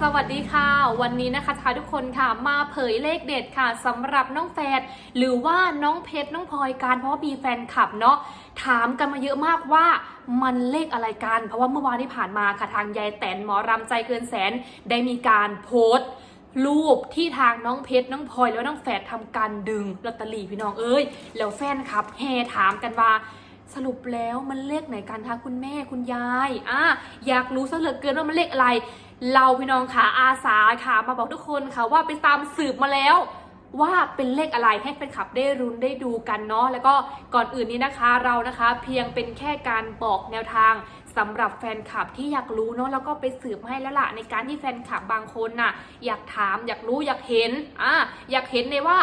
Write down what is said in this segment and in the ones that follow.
สวัสดีค่ะ วันนี้นะคะทายทุกคนค่ะมาเผยเลขเด็ดค่ะสำหรับน้องแฟดหรือว่าน้องเพชรน้องพลอยการเพราะว่ามีแฟนคลับเนาะถามกันมาเยอะมากว่ามันเลขอะไรกัน เพราะว่าเมื่อวานที่ผ่านมาค่ะทางยายแตนหมอรำใจเกินแสนได้มีการโพสต์รูปที่ทางน้องเพชรน้องพลอยแล้วน้องแฝดทำการดึงลอตเตอรี่พี่น้องเอ้ยแล้วแฟนคลับแห่ถามกันว่าสรุปแล้วมันเลขไหนกันคะคุณแม่คุณยายอะอยากรู้ซะเหลือเกินว่ามันเลขอะไร เราพี่น้องค่ะอาสาค่ะ มาบอกทุกคนค่ะว่าไปตามสืบมาแล้วว่าเป็นเลขอะไรให้แฟนคลับได้รุนได้ดูกันเนาะแล้วก็ก่อนอื่นนี้นะคะเรานะคะเพียงเป็นแค่การบอกแนวทางสำหรับแฟนคลับที่อยากรู้เนาะแล้วก็ไปสืบมาให้แล้วล่ะในการที่แฟนคลับบางคนน่ะอยากถามอยากรู้อยากเห็นอะอยากเห็นเลยว่า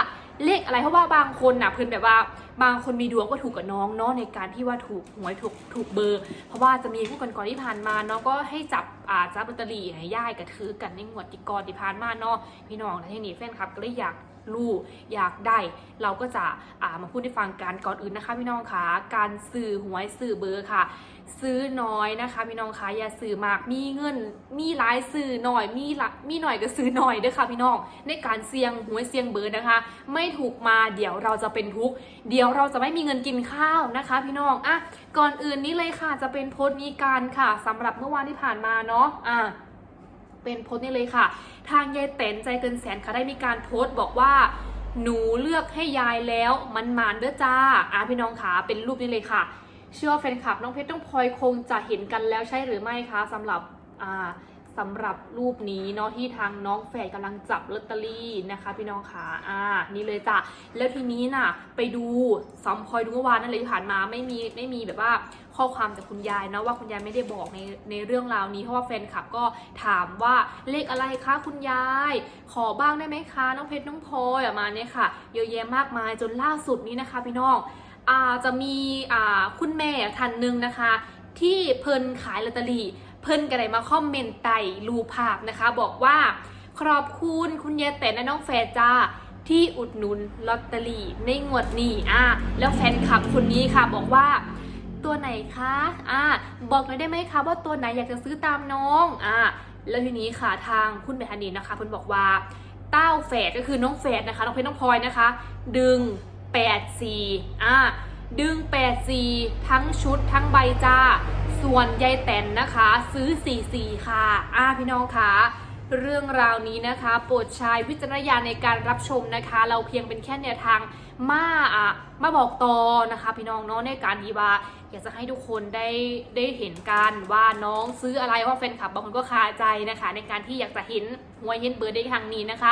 เลขอะไรเพราะว่าบางคนน่ะเพื่อนแบบว่าบางคนมีดวงก็ถูกกับน้องเนาะในการที่ว่าถูกหวยถูกถูกเบอร์ เพราะว่าจะมีผู้ก่อนๆที่ผ่านมาเนาะก็ให้จับ อ่าจับลอตเตอรี่ให้ย่ายกับถือกันในงวดที่ก่อนที่ผ่านมาเนาะพี่น้องและที่นี่แฟนคลับก็เลยอยากรู้อยากได้ เราก็จะามาพูดให้ฟังกันก่อนอื่นนะคะ พี่น้องคะการสื่อหวยสื่อเบอร์ค่ะ ซื้อน้อยนะคะ พี่น้องคะอย่าซื้อมากมีเงิน มีหลายซื้อหน่อยมีละมีหน่อยก็ซื้อหน่อยด้อค่ะ พี่น้องในการเสี่ยงหวยเสี่ยงเบอร์นะคะ ไม่ถูกมาเดี๋ยวเราจะเป็นทุกข์เดี๋ยวเราจะไม่มีเงินกินข้าวนะคะ พี่น้องอะก่อนอื่นนี้เลยค่ะจะเป็นโพสต์มีการค่ะสำหรับเมื่อวานที่ผ่านมาเนาะอะเป็นโพสต์นี่เลยค่ะ ทางยายเต็นใจเกินแสนค่ะได้มีการโพสต์บอกว่าหนูเลือกให้ยายแล้วมันหมานเด้อจ้าอะพี่น้องขาเป็นรูปนี้เลยค่ะ เชื่อแฟนคลับน้องเพชรต้องพลอยคงจะเห็นกันแล้วใช่หรือไม่คะสำหรับอ่า สำหรับรูปนี้เนาะที่ทางน้องแฝดกำลังจับลอตเตอรี่นะคะ พี่น้องค่ะอ่า นี่เลยจ้ะ แล้วทีนี้น่ะ ไปดูซ้อมพลอยดูเมื่อวานนั่นเลยผ่านมาไม่มีไม่มีแบบว่าข้อความจากคุณยายนะว่าคุณยายไม่ได้บอกในในเรื่องราวนี้เพราะว่าแฟนคลับก็ถามว่าเลขอะไรคะคุณยาย ขอบ้างได้ไหมคะน้องเพชรน้องพลอยมาเนี่ยค่ะเยอะแยะมากมายจนล่าสุดนี้นะคะ พี่น้องอ่าจะมีอ่าคุณแม่ท่านหนึ่งนะคะ ที่เพิ่นขายลอตเตอรี่ เพิ่นก็ได้มาคอมเมนต์ไต่รูปภาพนะคะ บอกว่าขอบคุณคุณยายแต่และน้องแฟจ้าที่อุดหนุนลอตเตอรี่ในงวดนี้อะแล้วแฟนคลับคนนี้ค่ะบอกว่าตัวไหนคะอะบอกหน่อยได้ไหมคะว่าตัวไหนอยากจะซื้อตามน้องอะแล้วทีนี้ค่ะทางคุณแม่ฮันนีนะคะเพิ่นบอกว่าเต้าแฝดก็คือน้องแฝดนะคะน้องเพชรน้องพลอยนะคะ ดึง8 4อะดึง8 4ทั้งชุดทั้งใบจ้า ส่วนยายแตนนะคะ ซื้อ 4 4 ค่ะ อะพี่น้องคะเรื่องราวนี้นะคะโปรดใช้วิจารณญาณในการรับชมนะคะ เราเพียงเป็นแค่แนวทางมาอะมาบอกต่อนะคะพี่น้องเนาะในการที่ว่า อยากจะให้ทุกคนได้ได้เห็นกันว่าน้องซื้ออะไรเพราะแฟนคลับบางคนก็คาใจนะคะ ในการที่อยากจะเห็นหวยเห็นเบอร์ได้ทางนี้นะคะ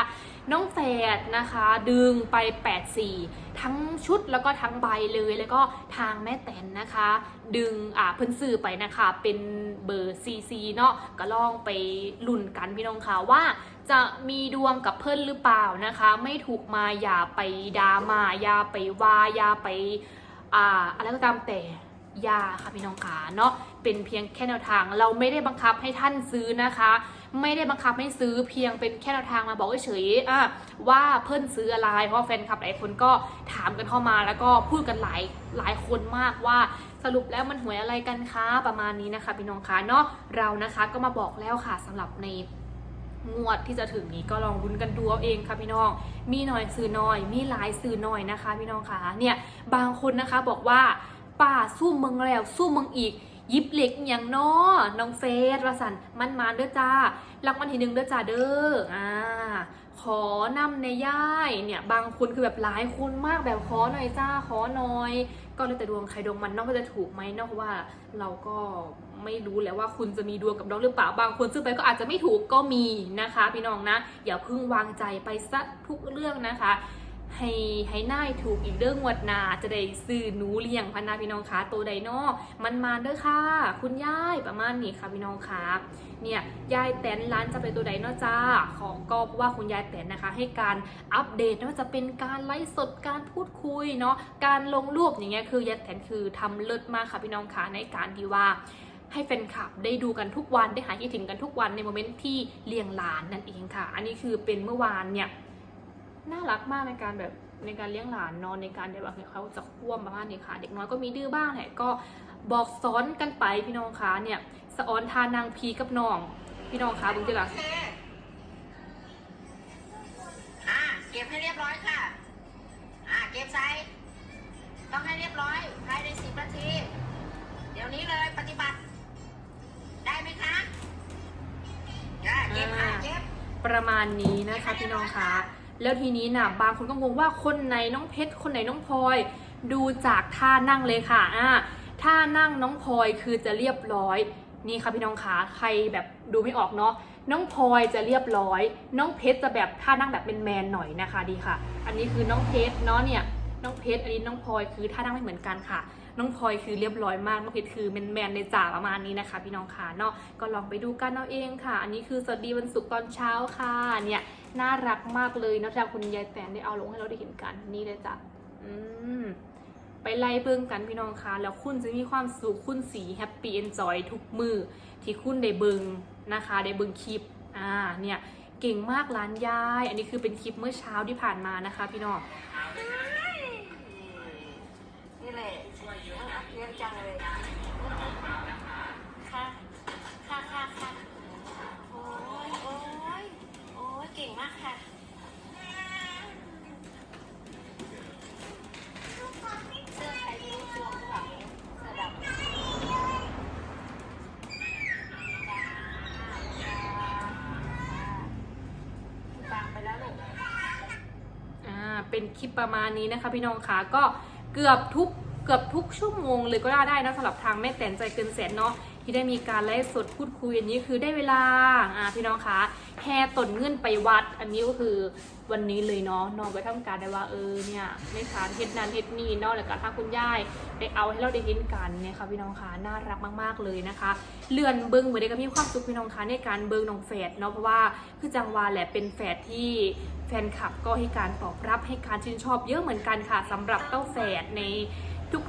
น้องแฝดนะคะ ดึงไป 84 ทั้งชุดแล้วก็ทั้งใบเลยแล้วก็ทางแม่แตนนะคะ ดึงอ่าเพิ่นซื้อไปนะคะ เป็นเบอร์ CC เนาะก็ลองไปลุ่นกันพี่น้องค่ะว่าจะมีดวงกับเพิ่นหรือเปล่านะคะ ไม่ถูกมาอย่าไปดามาอย่าไปว่าอย่าไปอ่าอะไรก็ตามแต่อยาค่ะพี่น้องขาเนาะเป็นเพียงแค่แนวทางเราไม่ได้บังคับให้ท่านซื้อนะคะ ไม่ได้บังคับให้ซื้อเพียงเป็นแค่แนวทางมาบอกเฉยๆว่าเพิ่นซื้ออะไรเพราะแฟนคลับหลายคนก็ถามกันเข้ามาแล้วก็พูดกันหลายหลายคนมากว่าสรุปแล้วมันหวยอะไรกันคะประมาณนี้นะคะพี่น้องคะเนาะเรานะคะก็มาบอกแล้วค่ะสำหรับในงวดที่จะถึงนี้ก็ลองรุ้นกันดูเอาเองค่ะพี่น้อง มีหน่อยซื้อหน่อย มีหลายซื้อหน่อยนะคะ พี่น้องคะเนี่ยบางคนนะคะบอกว่าป้าสู้เมืองแล้วสู้เมืองอีก ยิบเหล็กอย่างน้อน้องเฟสวาสันมันมาเด้อจ้ารางวัลที่หนึ่งเด้อจ้าเด้ออ่าขอนำในย่ายเนี่ยบางคนคือแบบหลายคนมากแบบขอหน่อยจ้าขอหน่อย ก็เลยแต่ดวงใครดวงมันนอกว่าจะถูกไหมเนอกเพราะว่า เราก็ไม่รู้แล้วว่าคุณจะมีดวงกับเราหรือเปล่าบางคนซื้อไปก็อาจจะไม่ถูกก็มีนะคะ พี่น้องนะ อย่าเพิ่งวางใจไปซะทุกเรื่องนะคะ ให้ให้นายถูกอีกเรื่องวดนาจะได้ซื้อหนูเลี้ยงพันนาพี่น้องคะตัวไดโนอมันมาเด้อค่ะ คุณยายประมาณนี้ค่ะพี่น้องคะเนี่ยยายแตนร้านจะเป็นตัวไดโนจ้าของก็เพราะว่าคุณยายแตนนะคะ ให้การอัปเดตไม่ว่าจะเป็นการไลฟ์สดการพูดคุยเนาะการลงรูปอย่างเงี้ยคือยายแตนคือทำเลิศมากค่ะพี่น้องคะในการที่ว่าให้แฟนคลับได้ดูกันทุกวันได้หายคิดถึงกันทุกวันในโมเมนต์ที่เลี้ยงหลานนั่นเองค่ะ อันนี้คือเป็นเมื่อวานเนี่ย น่ารักมากในการแบบในการเลี้ยงหลานเนอนในการเดี๋ยวแบบเขาจะควบประมาณนี้ค่ะ เด็กน้อยก็มีดื้อบ้างแหละก็บอกสอนกันไปพี่น้องคะเนี่ยสอนทานางพีกับน้อง พี่น้องคะบุญจิรักแค่เก็บให้เรียบร้อยค่ะ อ่าเก็บใส่ต้องให้เรียบร้อยภายในสิบนาที เดี๋ยวนี้เลยปฏิบัติ ได้ไหมคะจ้าเก็บค่ะเก็บประมาณนี้นะคะพี่น้องคะ แล้วทีนี้นะบางคนก็งงว่าคนไหนน้องเพชรคนไหนน้องพลอย ดูจากท่านั่งเลยค่ะอ่าท่านั่งน้องพลอยคือจะเรียบร้อยนี่ค่ะพี่น้องคะใครแบบดูไม่ออกเนาะน้องพลอยจะเรียบร้อย น้องเพชรจะแบบท่านั่งแบบเป็นแมนๆหน่อยนะคะดีค่ะ อันนี้คือน้องเพชรเนาะเนี่ยน้องเพชรอันนี้น้องพลอยคือท่านั่งไม่เหมือนกันค่ะ น้องพลอยคือเรียบร้อยมากน้องเพชรคือแมนๆในจ่าประมาณนี้นะคะ พี่น้องค่ะเนาะก็ลองไปดูกันเอาเองค่ะ อันนี้คือสวัสดีวันศุกร์ตอนเช้าค่ะเนี่ย น่ารักมากเลยนอกจากคุณยายแตนได้เอาลงให้เราได้เห็นกันนี่เลยจ้ะอืมไปไล่เบิ่งกันพี่น้องคะแล้วคุณจะมีความสุขคุณสีแฮปปี้เอนจอยทุกมือที่คุณได้เบิงนะคะได้เบิงคลิปอ่าเนี่ยเก่งมากร้านยาย อันนี้คือเป็นคลิปเมื่อเช้าที่ผ่านมานะคะ พี่น้องนี่แหละเรียจังเลย ค่ะ ค่ะ ค่ะค่ะโอ้ยโอ้ยโอ้ยเก่งมากค่ะ เสื้อใครไม่รู้สวมหรือเปล่าเสื้อดำบางไปแล้วลูก อ่า เป็นคลิปประมาณนี้นะคะ พี่น้องคะก็เกือบทุก เกือบทุกชั่วโมงเลยก็ได้ได้นะสำหรับทางแม่แตนใจเกินแสนเนาะที่ได้มีการไลฟ์สดพูดคุยอันนี้คือได้เวลาอ่าพี่น้องคะแห่ตนเงินไปวัด อันนี้ก็คือวันนี้เลยเนาะน้องไปทำการได้ว่าเออเนี่ยในสารเฮ็ดนันเฮ็ดนี่เนาะแล้วก็ทาคุณยายได้เอาให้เราได้เห็นกันเนี่ยค่ะพี่น้องคะน่ารักมาก ๆเลยนะคะ เลื่อนเบิ้งเหมือนได้ก็มีความสุขพี่น้องคะในการเบิ้งน้องแฝดเนาะเพราะว่าคือจังหวาแหละเป็นแฝดที่แฟนคลับก็ให้การตอบรับให้การชื่นชอบเยอะเหมือนกันค่ะสำหรับเต้าแฝดใน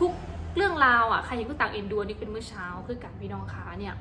ทุกๆ เรื่องราวอะใครยังก็ต่างเอ็นดูอันนี่เป็นเมื่อเช้าคือการพี่น้องขาเนี่ย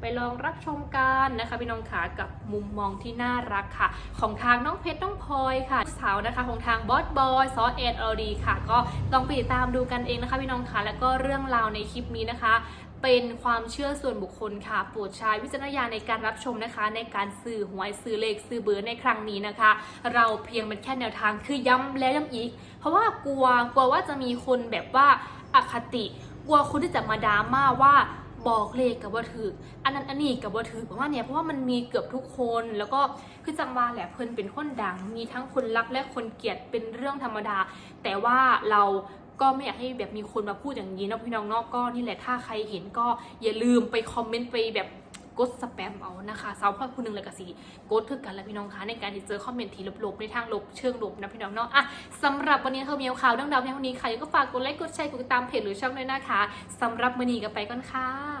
ไปลองรับชมกันนะคะพี่น้องขากับมุมมองที่น่ารักค่ะ ของทางน้องเพชรน้องพลอยค่ะสาวนะคะของทางบอสบอยซอเอ็ดเอดีค่ะ ก็ลองไปติดตามดูกันเองนะคะพี่น้องขาแล้วก็เรื่องราวในคลิปนี้นะคะ เป็นความเชื่อส่วนบุคคลค่ะ โปรดใช้วิจารณญาณในการรับชมนะคะ ในการสื่อหวยสื่อเลขสื่อเบอร์ในครั้งนี้นะคะ เราเพียงเป็นแค่แนวทางคือย้ำแล้วย้ำอีก เพราะว่ากลัวกลัวว่าจะมีคนแบบว่าอคติ กลัวคนที่จะมาดราม่าว่าบอกเลขกับว่าถืออันนั้นอันนี้กับว่าถือเพราะว่าเนี่ยเพราะว่ามันมีเกือบทุกคนแล้วก็คือจังว่าแหละเพิ่นเป็นคนดัง มีทั้งคนรักและคนเกลียดเป็นเรื่องธรรมดา แต่ว่าเรา ก็ไม่อยากให้แบบมีคนมาพูดอย่างนี้นะพี่น้องนอกก็นี่แหละถ้าใครเห็นก็อย่าลืมไปคอมเมนต์ไปแบบกดสแปมเอานะคะสาวพ่อคุณหนึ่งเลยกะสีกดคือกันแล้วพี่น้องคะในการที่เจอคอมเมนต์ที่ลบๆในทางลบเชิงลบนะพี่น้องเนาะอะสำหรับวันนี้เธอมีข่าวเรื่องราวเพียงเท่านี้ค่ะยังก็ฝากกดไลค์กดแชร์กดติดตามเพจหรือช่องด้วยนะคะสำหรับมือนี้ก็ไปก่อนค่ะ